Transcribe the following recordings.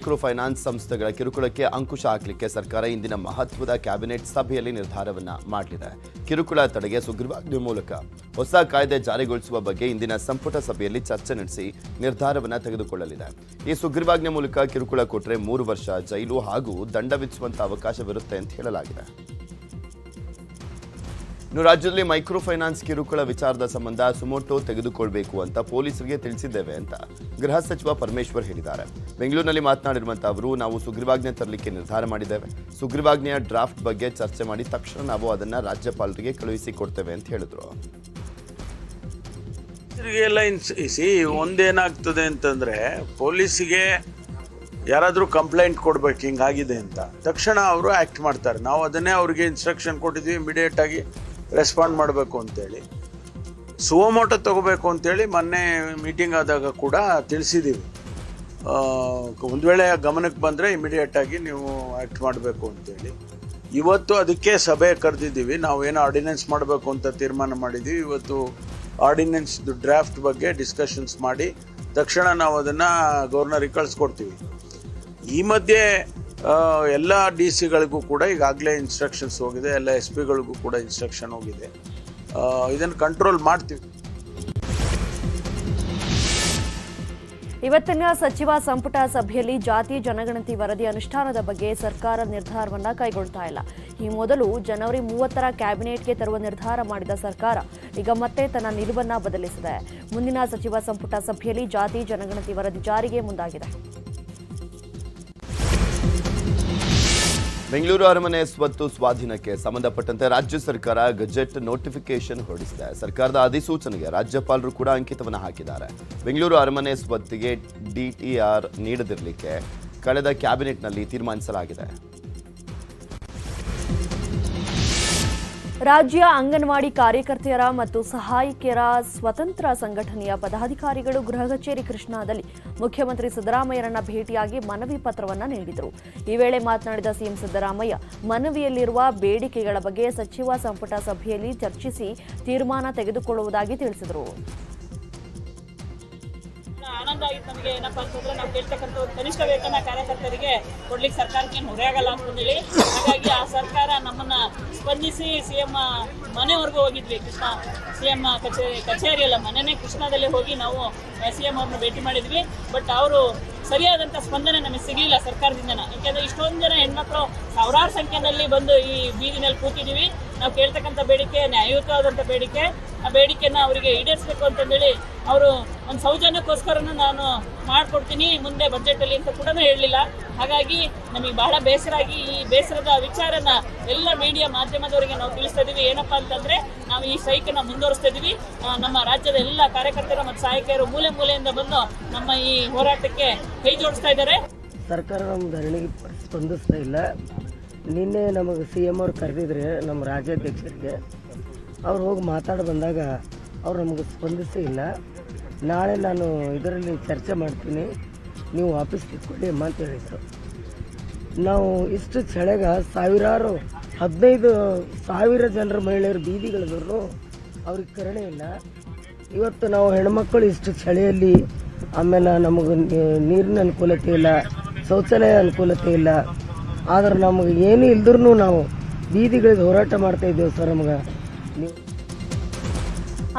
Micro finance ಸಂಸ್ಥೆಗಳ ಕಿರುಕುಳಕ್ಕೆ ಅಂಕುಶ ಹಾಕಲಿಕ್ಕೆ ಸರ್ಕಾರ ಇಂದಿನ ಮಹತ್ವದ ಕ್ಯಾಬಿನೆಟ್ ಸಭೆಯಲ್ಲಿ ನಿರ್ಧಾರವನ್ನ ಮಾಡಲಿದೆ. ಕಿರುಕುಳ ತಡೆಗೆ ಸುಗ್ರೀವಾಜ್ಞೆ ಮೂಲಕ ಹೊಸ ಕಾಯ್ದೆ ಜಾರಿಗೊಳಿಸುವ ಬಗ್ಗೆ ಇಂದಿನ ಸಂಪುಟ ಸಭೆಯಲ್ಲಿ ಚರ್ಚೆ ನಡೆಸಿ ನಿರ್ಧಾರವನ್ನ ತೆಗೆದುಕೊಳ್ಳಲಿದೆ. ಈ ಸುಗ್ರೀವಾಜ್ಞೆ ಮೂಲಕ ಕಿರುಕುಳ ಕೊಟ್ಟರೆ ಮೂರು ವರ್ಷ ಜೈಲು ಹಾಗೂ ದಂಡ ವಿಧಿಸುವಂತಹ ಅವಕಾಶವಿರುತ್ತೆ ಅಂತ ಹೇಳಲಾಗಿದೆ. ಇನ್ನು ರಾಜ್ಯದಲ್ಲಿ ಮೈಕ್ರೋ ಫೈನಾನ್ಸ್ ಕಿರುಕುಳ ವಿಚಾರದ ಸಂಬಂಧ ಸುಮೋಟೋ ತೆಗೆದುಕೊಳ್ಬೇಕು ಅಂತ ಪೊಲೀಸರಿಗೆ ತಿಳಿಸಿದ್ದೇವೆ ಅಂತ ಗೃಹ ಸಚಿವ ಪರಮೇಶ್ವರ್ ಹೇಳಿದ್ದಾರೆ. ಬೆಂಗಳೂರಿನಲ್ಲಿ ಮಾತನಾಡಿರುವಂತಹ ಅವರು, ನಾವು ಸುಗ್ರೀವಾಜ್ಞೆ ತರಲಿಕ್ಕೆ ನಿರ್ಧಾರ ಮಾಡಿದ್ದೇವೆ. ಸುಗ್ರೀವಾಜ್ಞೆಯ ಡ್ರಾಫ್ಟ್ ಬಗ್ಗೆ ಚರ್ಚೆ ಮಾಡಿ ತಕ್ಷಣ ನಾವು ಅದನ್ನ ರಾಜ್ಯಪಾಲರಿಗೆ ಕಳುಹಿಸಿ ಕೊಡ್ತೇವೆ ಅಂತ ಹೇಳಿದ್ರು. ಒಂದೇನಾಗ್ತದೆ ಅಂತಂದ್ರೆ ಪೊಲೀಸಿಗೆ ಯಾರಾದರೂ ಕಂಪ್ಲೇಂಟ್ ಕೊಡ್ಬೇಕು, ಹಿಂಗಾಗಿದೆ ಅಂತ. ತಕ್ಷಣ ಅವರು ಆ್ಯಕ್ಟ್ ಮಾಡ್ತಾರೆ. ನಾವು ಅದನ್ನೇ ಅವ್ರಿಗೆ ಇನ್ಸ್ಟ್ರಕ್ಷನ್ ಕೊಟ್ಟಿದ್ವಿ ಇಮಿಡಿಯೇಟ್ ಆಗಿ ರೆಸ್ಪಾಂಡ್ ಮಾಡಬೇಕು ಅಂತೇಳಿ. ಸುವಮೋಟ ತಗೋಬೇಕು ಅಂತೇಳಿ ಮೊನ್ನೆ ಮೀಟಿಂಗ್ ಆದಾಗ ಕೂಡ ತಿಳಿಸಿದ್ದೀವಿ ಒಂದು ವೇಳೆ ಗಮನಕ್ಕೆ ಬಂದರೆ ಇಮಿಡಿಯೇಟಾಗಿ ನೀವು ಆ್ಯಕ್ಟ್ ಮಾಡಬೇಕು ಅಂತೇಳಿ. ಇವತ್ತು ಅದಕ್ಕೆ ಸಭೆ ಕರೆದಿದ್ದೀವಿ. ನಾವು ಏನೋ ಆರ್ಡಿನೆನ್ಸ್ ಮಾಡಬೇಕು ಅಂತ ತೀರ್ಮಾನ ಮಾಡಿದ್ದೀವಿ ಇವತ್ತು ಆರ್ಡಿನೆನ್ಸ್ದು ಡ್ರಾಫ್ಟ್ ಬಗ್ಗೆ ಡಿಸ್ಕಷನ್ಸ್ ಮಾಡಿ ತಕ್ಷಣ ನಾವು ಅದನ್ನು ಗವರ್ನರಿಗೆ ಕಳಿಸ್ಕೊಡ್ತೀವಿ. ಈ ಮಧ್ಯೆ ಎಲ್ಲ ಡಿ ಸಿಗಳಿಗೂ ಕೂಡ ಈಗಾಗಲೇ ಇನ್ಸ್ಟ್ರಕ್ಷನ್ಸ್ ಹೋಗಿದೆ, ಎಲ್ಲ ಎಸ್ ಪಿಗಳಿಗೂ ಕೂಡ ಇನ್ಸ್ಟ್ರಕ್ಷನ್ ಹೋಗಿದೆ. ಇದನ್ನು ಕಂಟ್ರೋಲ್ ಮಾಡ್ತೀವಿ. ಇವತ್ತಿನ ಸಚಿವ ಸಂಪುಟ ಸಭೆಯಲ್ಲಿ ಜಾತಿ ಜನಗಣತಿ ವರದಿ ಅನುಷ್ಠಾನದ ಬಗ್ಗೆ ಸರ್ಕಾರ ನಿರ್ಧಾರವನ್ನ ಕೈಗೊಳ್ತಾ ಇಲ್ಲ. ಈ ಮೊದಲು ಜನವರಿ ಮೂವತ್ತರ ಕ್ಯಾಬಿನೆಟ್ಗೆ ತರುವ ನಿರ್ಧಾರ ಮಾಡಿದ ಸರ್ಕಾರ, ಈಗ ಮತ್ತೆ ತನ್ನ ನಿಲುವನ್ನ ಬದಲಿಸಿದೆ. ಮುಂದಿನ ಸಚಿವ ಸಂಪುಟ ಸಭೆಯಲ್ಲಿ ಜಾತಿ ಜನಗಣತಿ ವರದಿ ಜಾರಿಗೆ ಮುಂದಾಗಿದೆ. ಬೆಂಗಳೂರು ಅರಮನೆ ಸ್ವತ್ತು ಸ್ವಾಧೀನಕ್ಕೆ ಸಂಬಂಧಪಟ್ಟಂತೆ ರಾಜ್ಯ ಸರ್ಕಾರ ಗಜೆಟ್ ನೋಟಿಫಿಕೇಶನ್ ಹೊರಡಿಸಿದೆ. ಸರ್ಕಾರದ ಅಧಿಸೂಚನೆಗೆ ರಾಜ್ಯಪಾಲರು ಕೂಡ ಅಂಕಿತವನ್ನು ಹಾಕಿದ್ದಾರೆ. ಬೆಂಗಳೂರು ಅರಮನೆ ಸ್ವತ್ತಿಗೆ ಡಿಟಿಆರ್ ನೀಡದಿರಲಿಕ್ಕೆ ಕಳೆದ ಕ್ಯಾಬಿನೆಟ್ನಲ್ಲಿ ತೀರ್ಮಾನಿಸಲಾಗಿದೆ. ರಾಜ್ಯ ಅಂಗನವಾಡಿ ಕಾರ್ಯಕರ್ತೆಯರ ಮತ್ತು ಸಹಾಯಕಿಯರ ಸ್ವತಂತ್ರ ಸಂಘಟನೆಯ ಪದಾಧಿಕಾರಿಗಳು ಗೃಹ ಕಚೇರಿ ಕೃಷ್ಣಾದಲ್ಲಿ ಮುಖ್ಯಮಂತ್ರಿ ಸಿದ್ದರಾಮಯ್ಯರನ್ನ ಭೇಟಿಯಾಗಿ ಮನವಿ ಪತ್ರವನ್ನ ನೀಡಿದರು. ಈ ವೇಳೆ ಮಾತನಾಡಿದ ಸಿಎಂ ಸಿದ್ದರಾಮಯ್ಯ, ಮನವಿಯಲ್ಲಿರುವ ಬೇಡಿಕೆಗಳ ಬಗ್ಗೆ ಸಚಿವ ಸಂಪುಟ ಸಭೆಯಲ್ಲಿ ಚರ್ಚಿಸಿ ತೀರ್ಮಾನ ತೆಗೆದುಕೊಳ್ಳುವುದಾಗಿ ತಿಳಿಸಿದರು. ಆನಂದ ಆಗಿತ್ತು ನಮಗೆ. ಏನಪ್ಪಾ ಅಂತಂದ್ರೆ ನಾವು ಕೇಳ್ತಕ್ಕಂಥ ಕನಿಷ್ಠ ವೇತನ ಕಾರ್ಯಕರ್ತರಿಗೆ ಕೊಡ್ಲಿಕ್ಕೆ ಸರ್ಕಾರಕ್ಕೆ ಹೊರೆಯಾಗಲ್ಲ ಅಂತಂದೇಳಿ ಹಾಗಾಗಿ ಆ ಸರ್ಕಾರ ನಮ್ಮನ್ನ ಸ್ಪಂದಿಸಿ ಸಿ ಎಂ ಮನೆವರೆಗೂ ಹೋಗಿದ್ವಿ. ಕೃಷ್ಣ ಸಿಎಂ ಕಚೇರಿ ಕಚೇರಿ ಅಲ್ಲ, ಮನೆನೇ ಕೃಷ್ಣದಲ್ಲಿ ಹೋಗಿ ನಾವು ಸಿ ಎಂ ಅವ್ರನ್ನ ಭೇಟಿ ಮಾಡಿದ್ವಿ. ಬಟ್ ಅವರು ಸರಿಯಾದಂಥ ಸ್ಪಂದನೆ ನಮಗೆ ಸಿಗಲಿಲ್ಲ ಸರ್ಕಾರದಿಂದ ಯಾಕೆಂದ್ರೆ ಇಷ್ಟೊಂದು ಜನ ಹೆಣ್ಮಕ್ಳು ಸಾವಿರಾರು ಸಂಖ್ಯೆಯಲ್ಲಿ ಬಂದು ಈ ಬೀದಿನಲ್ಲಿ ಕೂತಿದ್ದೀವಿ ನಾವು ಕೇಳ್ತಕ್ಕಂಥ ಬೇಡಿಕೆ ನ್ಯಾಯಯುತವಾದಂಥ ಬೇಡಿಕೆ ಆ ಬೇಡಿಕೆನ ಅವರಿಗೆ ಈಡೇರಿಸಬೇಕು ಅಂತಂದೇಳಿ ಅವರು ಒಂದು ಸೌಜನ್ಯಕ್ಕೋಸ್ಕರನೂ ನಾನು ಮಾಡ್ಕೊಡ್ತೀನಿ, ಮುಂದೆ ಬಜೆಟಲ್ಲಿ ಅಂತ ಕೂಡ ಹೇಳಲಿಲ್ಲ. ಹಾಗಾಗಿ ನಮಗೆ ಬಹಳ ಬೇಸರ ಆಗಿ ಈ ಬೇಸರದ ವಿಚಾರನ ಎಲ್ಲ ಮೀಡಿಯಾ ಮಾಧ್ಯಮದವರಿಗೆ ನಾವು ತಿಳಿಸ್ತಾ ಇದೀವಿ. ಏನಪ್ಪಾ ಅಂತಂದ್ರೆ ನಾವು ಈ ಸ್ಟ್ರೈಕನ್ನ ಮುಂದುವರಿಸ್ತಾ ಇದ್ದೀವಿ ನಮ್ಮ ರಾಜ್ಯದ ಎಲ್ಲ ಕಾರ್ಯಕರ್ತರು ಮತ್ತು ಸಹಾಯಕಿಯರು ಮೂಲೆ ಮೂಲೆಯಿಂದ ಬಂದು ನಮ್ಮ ಈ ಹೋರಾಟಕ್ಕೆ ಕೈ ಜೋಡಿಸ್ತಾ ಇದ್ದಾರೆ. ಸರ್ಕಾರ ನಮ್ಮ ಧರಣಿಗೆ ಸ್ಪಂದಿಸ್ತಾ ಇಲ್ಲ. ನಿನ್ನೆ ನಮಗೆ ಸಿ ಎಂ ಅವ್ರು ಕರೆದಿದ್ರೆ ನಮ್ಮ ರಾಜ್ಯಾಧ್ಯಕ್ಷರಿಗೆ ಅವ್ರು ಹೋಗಿ ಮಾತಾಡಿ ಬಂದಾಗ ಅವ್ರು ನಮಗೆ ಸ್ಪಂದಿಸೇ ಇಲ್ಲ. ನಾಳೆ ನಾನು ಇದರಲ್ಲಿ ಚರ್ಚೆ ಮಾಡ್ತೀನಿ. ನೀವು ವಾಪಸ್ ಕಿತ್ಕೊಳ್ಳಿ ಅಮ್ಮ ಅಂತ ಹೇಳಿದರು. ನಾವು ಇಷ್ಟು ಚಳಿಗ ಸಾವಿರಾರು, ಹದಿನೈದು ಸಾವಿರ ಜನರ ಮಹಿಳೆಯರು ಬೀದಿಗಳಿದ್ರು ಅವ್ರಿಗೆ ಕರುಣೆ ಇಲ್ಲ. ಇವತ್ತು ನಾವು ಹೆಣ್ಮಕ್ಕಳು ಇಷ್ಟು ಚಳಿಯಲ್ಲಿ ಆಮೇಲೆ ನಮಗೆ ನೀರಿನ ಅನುಕೂಲತೆ ಇಲ್ಲ, ಶೌಚಾಲಯ ಅನುಕೂಲತೆ ಇಲ್ಲ. ಆದ್ರೆ ನಮಗೆ ಏನು ಇಲ್ದ್ರೂ ನಾವು ಬೀದಿಗಳಿಗೆ ಹೋರಾಟ ಮಾಡ್ತಾ ಇದ್ದೇವೆ ಸರ್ ನಮಗೆ. ನೀವು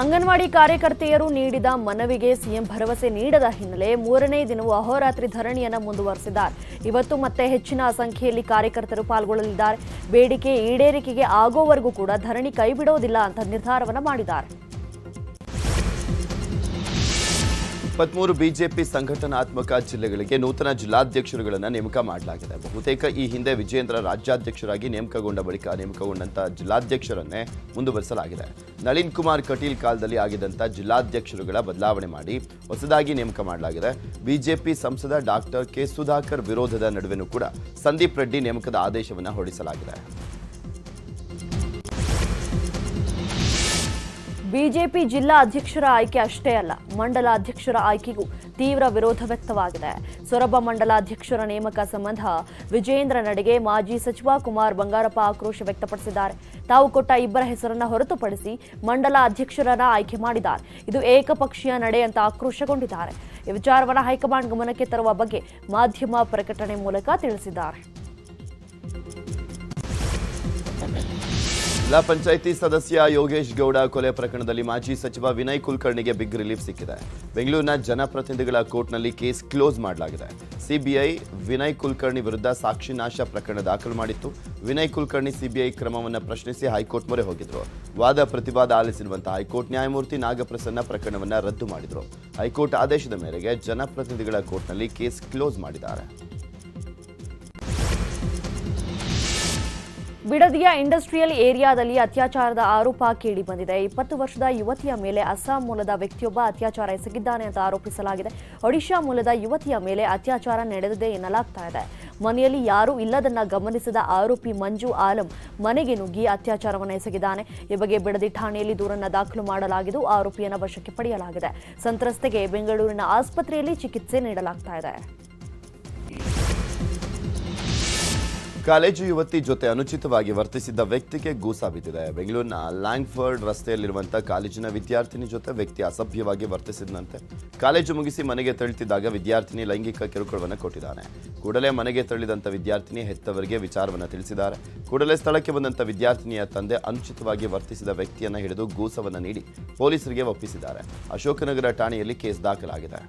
ಅಂಗನವಾಡಿ ಕಾರ್ಯಕರ್ತೆಯರು ನೀಡಿದ ಮನವಿಗೆ ಸಿಎಂ ಭರವಸೆ ನೀಡದ ಹಿನ್ನೆಲೆ ಮೂರನೇ ದಿನವೂ ಅಹೋರಾತ್ರಿ ಧರಣಿಯನ್ನು ಮುಂದುವರೆಸಿದ್ದಾರೆ. ಇವತ್ತು ಮತ್ತೆ ಹೆಚ್ಚಿನ ಸಂಖ್ಯೆಯಲ್ಲಿ ಕಾರ್ಯಕರ್ತರು ಪಾಲ್ಗೊಳ್ಳಲಿದ್ದಾರೆ. ಬೇಡಿಕೆ ಈಡೇರಿಕೆಗೆ ಆಗೋವರೆಗೂ ಕೂಡ ಧರಣಿ ಕೈಬಿಡೋದಿಲ್ಲ ಅಂತ ನಿರ್ಧಾರವನ್ನು ಮಾಡಿದ್ದಾರೆ. ಇಪ್ಪತ್ಮೂರು ಬಿಜೆಪಿ ಸಂಘಟನಾತ್ಮಕ ಜಿಲ್ಲೆಗಳಿಗೆ ನೂತನ ಜಿಲ್ಲಾಧ್ಯಕ್ಷರುಗಳನ್ನು ನೇಮಕ ಮಾಡಲಾಗಿದೆ. ಬಹುತೇಕ ಈ ಹಿಂದೆ ವಿಜೇಂದ್ರ ರಾಜ್ಯಾಧ್ಯಕ್ಷರಾಗಿ ನೇಮಕಗೊಂಡ ಬಳಿಕ ನೇಮಕಗೊಂಡಂತಹ ಜಿಲ್ಲಾಧ್ಯಕ್ಷರನ್ನೇ ಮುಂದುವರಿಸಲಾಗಿದೆ. ನಳಿನ್ ಕುಮಾರ್ ಕಟೀಲ್ ಕಾಲದಲ್ಲಿ ಆಗಿದ್ದಂಥ ಜಿಲ್ಲಾಧ್ಯಕ್ಷರುಗಳ ಬದಲಾವಣೆ ಮಾಡಿ ಹೊಸದಾಗಿ ನೇಮಕ ಮಾಡಲಾಗಿದೆ. ಬಿಜೆಪಿ ಸಂಸದ ಡಾಕ್ಟರ್ ಕೆ ಸುಧಾಕರ್ ವಿರೋಧದ ನಡುವೆನೂ ಕೂಡ ಸಂದೀಪ್ ರೆಡ್ಡಿ ನೇಮಕದ ಆದೇಶವನ್ನು ಹೊರಡಿಸಲಾಗಿದೆ. ಬಿಜೆಪಿ ಜಿಲ್ಲಾ ಅಧ್ಯಕ್ಷರ ಆಯ್ಕೆ ಅಷ್ಟೇ ಅಲ್ಲ, ಮಂಡಲ ಅಧ್ಯಕ್ಷರ ಆಯ್ಕೆಗೂ ತೀವ್ರ ವಿರೋಧ ವ್ಯಕ್ತವಾಗಿದೆ. ಸೊರಬ ಮಂಡಲ ಅಧ್ಯಕ್ಷರ ನೇಮಕ ಸಂಬಂಧ ವಿಜೇಂದ್ರ ನಡೆಗೆ ಮಾಜಿ ಸಚಿವ ಕುಮಾರ್ ಬಂಗಾರಪ್ಪ ಆಕ್ರೋಶ ವ್ಯಕ್ತಪಡಿಸಿದ್ದಾರೆ. ತಾವು ಕೊಟ್ಟ ಇಬ್ಬರ ಹೆಸರನ್ನ ಹೊರತುಪಡಿಸಿ ಮಂಡಲ ಅಧ್ಯಕ್ಷರನ್ನ ಆಯ್ಕೆ ಮಾಡಿದ್ದಾರೆ. ಇದು ಏಕಪಕ್ಷೀಯ ನಡೆ ಅಂತ ಆಕ್ರೋಶಗೊಂಡಿದ್ದಾರೆ. ಈ ವಿಚಾರವನ್ನು ಹೈಕಮಾಂಡ್ ಗಮನಕ್ಕೆ ತರುವ ಬಗ್ಗೆ ಮಾಧ್ಯಮ ಪ್ರಕಟಣೆ ಮೂಲಕ ತಿಳಿಸಿದ್ದಾರೆ. ಜಿಲ್ಲಾ ಪಂಚಾಯಿತಿ ಸದಸ್ಯ ಯೋಗೇಶ್ ಗೌಡ ಕೊಲೆ ಪ್ರಕರಣದಲ್ಲಿ ಮಾಜಿ ಸಚಿವ ವಿನಯ್ ಕುಲಕರ್ಣಿಗೆ ಬಿಗ್ ರಿಲೀಫ್ ಸಿಕ್ಕಿದೆ. ಬೆಂಗಳೂರಿನ ಜನಪ್ರತಿನಿಧಿಗಳ ಕೋರ್ಟ್ನಲ್ಲಿ ಕೇಸ್ ಕ್ಲೋಸ್ ಮಾಡಲಾಗಿದೆ. ಸಿಬಿಐ ವಿನಯ್ ಕುಲಕರ್ಣಿ ವಿರುದ್ಧ ಸಾಕ್ಷಿ ನಾಶ ಪ್ರಕರಣ ದಾಖಲು ಮಾಡಿತ್ತು. ವಿನಯ್ ಕುಲಕರ್ಣಿ ಸಿಬಿಐ ಕ್ರಮವನ್ನು ಪ್ರಶ್ನಿಸಿ ಹೈಕೋರ್ಟ್ ಮೊರೆ ಹೋಗಿದ್ರು. ವಾದ ಪ್ರತಿವಾದ ಆಲಿಸಿರುವಂತಹ ಹೈಕೋರ್ಟ್ ನ್ಯಾಯಮೂರ್ತಿ ನಾಗಪ್ರಸನ್ನ ಪ್ರಕರಣವನ್ನು ರದ್ದು ಮಾಡಿದರು. ಹೈಕೋರ್ಟ್ ಆದೇಶದ ಮೇರೆಗೆ ಜನಪ್ರತಿನಿಧಿಗಳ ಕೋರ್ಟ್ನಲ್ಲಿ ಕೇಸ್ ಕ್ಲೋಸ್ ಮಾಡಿದ್ದಾರೆ. ಬಿಡದಿಯ ಇಂಡಸ್ಟ್ರಿಯಲ್ ಏರಿಯಾದಲ್ಲಿ ಅತ್ಯಾಚಾರದ ಆರೋಪ ಕೇಳಿ ಬಂದಿದೆ. ಇಪ್ಪತ್ತು ವರ್ಷದ ಯುವತಿಯ ಮೇಲೆ ಅಸ್ಸಾಂ ಮೂಲದ ವ್ಯಕ್ತಿಯೊಬ್ಬ ಅತ್ಯಾಚಾರ ಎಸಗಿದ್ದಾನೆ ಅಂತ ಆರೋಪಿಸಲಾಗಿದೆ. ಒಡಿಶಾ ಮೂಲದ ಯುವತಿಯ ಮೇಲೆ ಅತ್ಯಾಚಾರ ನಡೆದಿದೆ ಎನ್ನಲಾಗ್ತಾ ಇದೆ. ಮನೆಯಲ್ಲಿ ಯಾರೂ ಇಲ್ಲದನ್ನ ಗಮನಿಸಿದ ಆರೋಪಿ ಮಂಜು ಆಲಂ ಮನೆಗೆ ನುಗ್ಗಿ ಅತ್ಯಾಚಾರವನ್ನು ಎಸಗಿದ್ದಾನೆ. ಈ ಬಗ್ಗೆ ಬಿಡದಿ ಠಾಣೆಯಲ್ಲಿ ದೂರನ್ನು ದಾಖಲು ಮಾಡಲಾಗಿದ್ದು, ಆರೋಪಿಯನ್ನು ವಶಕ್ಕೆ ಪಡೆಯಲಾಗಿದೆ. ಸಂತ್ರಸ್ತೆಗೆ ಬೆಂಗಳೂರಿನ ಆಸ್ಪತ್ರೆಯಲ್ಲಿ ಚಿಕಿತ್ಸೆ ನೀಡಲಾಗ್ತಾ ಇದೆ. ಕಾಲೇಜು ಯುವತಿ ಜೊತೆ ಅನುಚಿತವಾಗಿ ವರ್ತಿಸಿದ್ದ ವ್ಯಕ್ತಿಗೆ ಗೂಸಾ ಬಿದ್ದಿದೆ. ಬೆಂಗಳೂರಿನ ಲ್ಯಾಂಗ್ಫರ್ಡ್ ರಸ್ತೆಯಲ್ಲಿರುವಂತಹ ಕಾಲೇಜಿನ ವಿದ್ಯಾರ್ಥಿನಿ ಜೊತೆ ವ್ಯಕ್ತಿ ಅಸಭ್ಯವಾಗಿ ವರ್ತಿಸಿದಂತೆ ಕಾಲೇಜು ಮುಗಿಸಿ ಮನೆಗೆ ತೆರಳುತ್ತಿದ್ದಾಗ ವಿದ್ಯಾರ್ಥಿನಿ ಲೈಂಗಿಕ ಕಿರುಕುಳವನ್ನು ಕೊಟ್ಟಿದ್ದಾನೆ. ಕೂಡಲೇ ಮನೆಗೆ ತೆರಳಿದಂಥ ವಿದ್ಯಾರ್ಥಿನಿ ಹೆತ್ತವರಿಗೆ ವಿಚಾರವನ್ನು ತಿಳಿಸಿದ್ದಾರೆ. ಕೂಡಲೇ ಸ್ಥಳಕ್ಕೆ ಬಂದಂಥ ವಿದ್ಯಾರ್ಥಿನಿಯ ತಂದೆ ಅನುಚಿತವಾಗಿ ವರ್ತಿಸಿದ ವ್ಯಕ್ತಿಯನ್ನು ಹಿಡಿದು ಗೂಸವನ್ನು ನೀಡಿ ಪೊಲೀಸರಿಗೆ ಒಪ್ಪಿಸಿದ್ದಾರೆ. ಅಶೋಕನಗರ ಠಾಣೆಯಲ್ಲಿ ಕೇಸ್ ದಾಖಲಾಗಿದೆ.